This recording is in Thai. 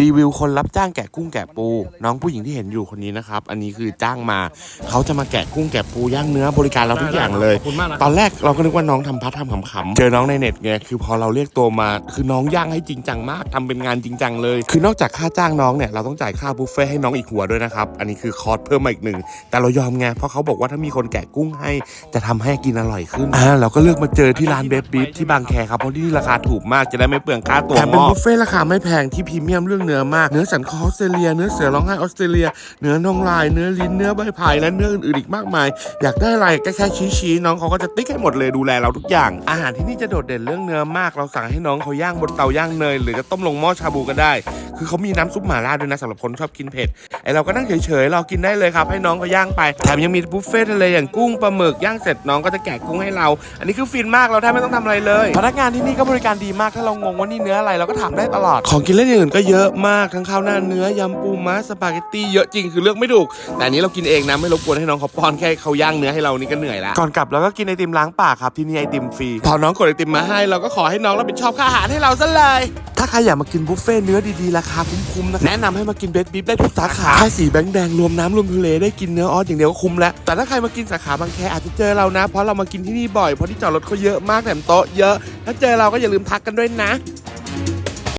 รีวิวคนรับจ้างแกะกุ้งแกะปู น้องผู้หญิงที่เห็นอยู่คนนี้นะครับ อันนี้คือจ้างมา เขาจะมาแกะกุ้งแกะปูย่างเนื้อบริการเราทุกอย่างเลยขอบคุณมากนะตอนแรกเราก็นึกว่าน้องทำพัดทำขำๆเจอน้องในเน็ตไงคือพอเราเรียกตัวมา คือน้องย่างให้จริงจังมากทำเป็นงานจริงจังเลย คือนอกจากค่าจ้างน้องเนี่ยเราต้องจ่ายค่าบุฟเฟ่ต์ให้น้องอีกหัวด้วยนะครับอันนี้คือคอร์สเพิ่มมาอีกหนึ่งแต่เรายอมไงเพราะเขาบอกว่าถ้ามีคนแกะกุ้งให้จะทำให้กินอร่อยขึ้นอ่าเราก็เลือกมาเจอที่ร้านเบฟบีฟที่บางแคครับเพราะที่นี่ราคาถูกมากจะได้ไม่เปลืองค่าตัวแถมเป็นบุฟเฟ่ต์ราคาไม่แพงที่พรีเมียมเรื่องเนื้อมากเนื้อสันคอออสเตรเลีย เนื้อเสือร้องไห้ออสเตรเลีย เนื้อน่องลาย เนื้อลิ้นเนื้อใบพายและเนื้ออื่นๆอีกมากมาย อยากได้อะไรก็แค่ชี้ๆน้องเขาก็จะติ๊กให้หมดเลยดูแลเราทุกอย่าง อาหารที่นี่จะโดดเด่นเรื่องเนื้อมาก เราสั่งให้น้องเขาย่างบนเตาย่างเนย หรือจะต้มลงหม้อชาบูก็ได้ คือเขามีน้ำซุปหม่าล่าด้วยนะสำหรับคนชอบกินเผ็ดไอเราก็นั่งเฉยๆรอกินได้เลยครับให้น้องเขาย่างไปแถมยังมีบุฟเฟ่ต์ทะเลอย่างกุ้งปลาหมึกย่างเสร็จน้องก็จะแกะกุ้งให้เรา อันนี้คือฟินมากเราแทบไม่ต้องทำอะไรเลย พนักงานที่นี่ก็บริการดีมากถ้าเรางงว่านี่เนื้ออะไรเราก็ถามได้ตลอด ของกินเล่นอย่างอื่นก็เยอะมากทั้งข้าวหน้าเนื้อยำปูม้าสปาเกตตี้เยอะจริงคือเลือกไม่ถูกแต่อันนี้เรากินเองนะไม่รบกวนให้น้องเขาป้อนแค่เขาย่างเนื้อให้เรานี่ก็เหนื่อยละก่อนกลับเราก็กินไอติมล้างปากครับที่นี่ไอติมฟรีพอน้องกดไอติมมาให้เราก็ขอให้น้องรับผิดชอบค่าอาหารให้เราซะเลย ถ้าใครอยากมากินบุฟเฟ่ต์เนื้อดีๆ ราคาคุ้มๆนะแนะนำให้มากินเบสบีฟได้ทุกสาขาแค่สีแบงค์แดงรวมน้ำรวมทะเลได้กินเนื้อออสอย่างเดียวก็คุ้มแล้ว แต่ถ้าใครมากินสาขาบางแคอาจจะเจอเรานะ เพราะเรามากินที่นี่บ่อยเพราะที่จอดรถเขาเยอะมากแถมโต๊ะเยอะ ถ้าเจอเราก็อย่าลืมทักกันด้วยนะ